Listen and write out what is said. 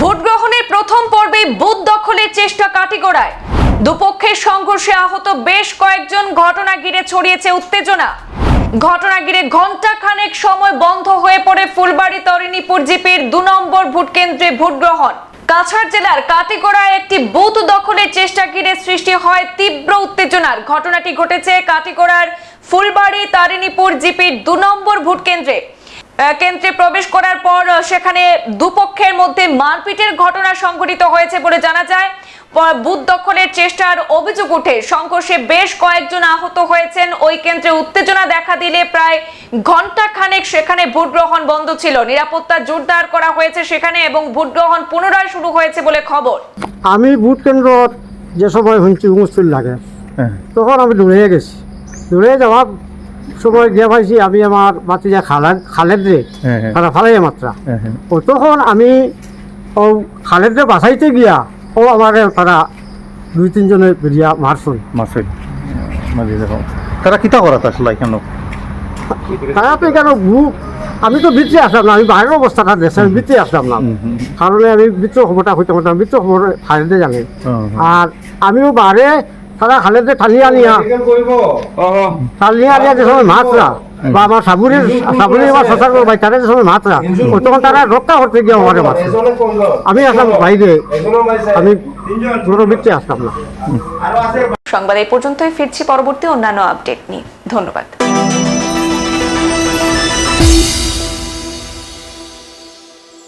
Vote গ্রহণের প্রথম পর্বে বুথ দখলের চেষ্টা কাটিগড়ায়। দুপক্ষের সংঘর্ষে আহত বেশ কয়েকজন ঘটনা ঘিরে ছড়িয়েছে উত্তেজনা। ঘটনা ঘিরে ঘণ্টা খানেক সময় বন্ধ হয়ে পড়ে ফুলবাড়ি তরিণীপুর জিপির দু নম্বর ভোট কেন্দ্রে ভোট গ্রহণ কাছাড় জেলার কাটিগড়ায় একটি বুথ দখলের চেষ্টা ঘিরে সৃষ্টি হয় তীব্র উত্তেজনার। ঘটনাটি ঘটেছে কাটিগড়ার ফুলবাড়ি তারিণীপুর জিপির দু নম্বর ভোট কেন্দ্রে। কেন্দ্রে প্রবেশ করার পর সেখানে দুপক্ষের মধ্যে মারপিটের ঘটনা সংঘটিত হয়েছে বলে জানা যায়। বুথ দখলের চেষ্টার অভিযোগ উঠে সংঘর্ষে বেশ কয়েকজন আহত হয়েছেন। ওই কেন্দ্রে উত্তেজনা দেখা দিলে প্রায় ঘণ্টা খানেক সেখানে ভোট গ্রহণ বন্ধ ছিল। নিরাপত্তা জোরদার করা হয়েছে সেখানে এবং ভোট গ্রহণ পুনরায় শুরু হয়েছে বলে খবর। আমি ভোট কেন্দ্রত যে সময় শুনছি হুমস্থুল লাগে হ্যাঁ। তখন আমি দৌড়ে গেছি। দৌড়ে যাওয়ার সময় গিয়ে পাইছি আমি আমার বাতিজা খালেদ খালেদ রে হ্যাঁ, হ্যাঁ। তারা ফালাই মাত্রা। হ্যাঁ ও তখন আমি ও খালেদ রে বাঁচাইতে গিয়া ও আমার তারা দুই তিনজনে বেরিয়া মারছুন দেখো। তারা কিতা করা আসলে কেন তারা তো কেন আমি তো ভিতরে আসলাম না আমি বাইরের অবস্থাটা দেখছি আমি ভিতরে আসলাম না। কারণে আমি ভিতর খবরটা হইতে পারতাম ভিতর খবর খালেদে জানে। আর আমিও বারে তারা খালেতে ঠালিয়া নিয়া চালিয়ে আনিয়া যে সময় মাছরা বা আমার সাবুরের সাবুরের বা শশার ভাই তারা যে সময় মাছরা তখন তারা রক্ষা করতে গিয়ে আমার মাছ। আমি আসলাম বাইরে আমি পুরো বৃত্তি আসলাম না। সংবাদ এই পর্যন্তই ফিরছি পরবর্তী অন্যান্য আপডেট নিয়ে ধন্যবাদ।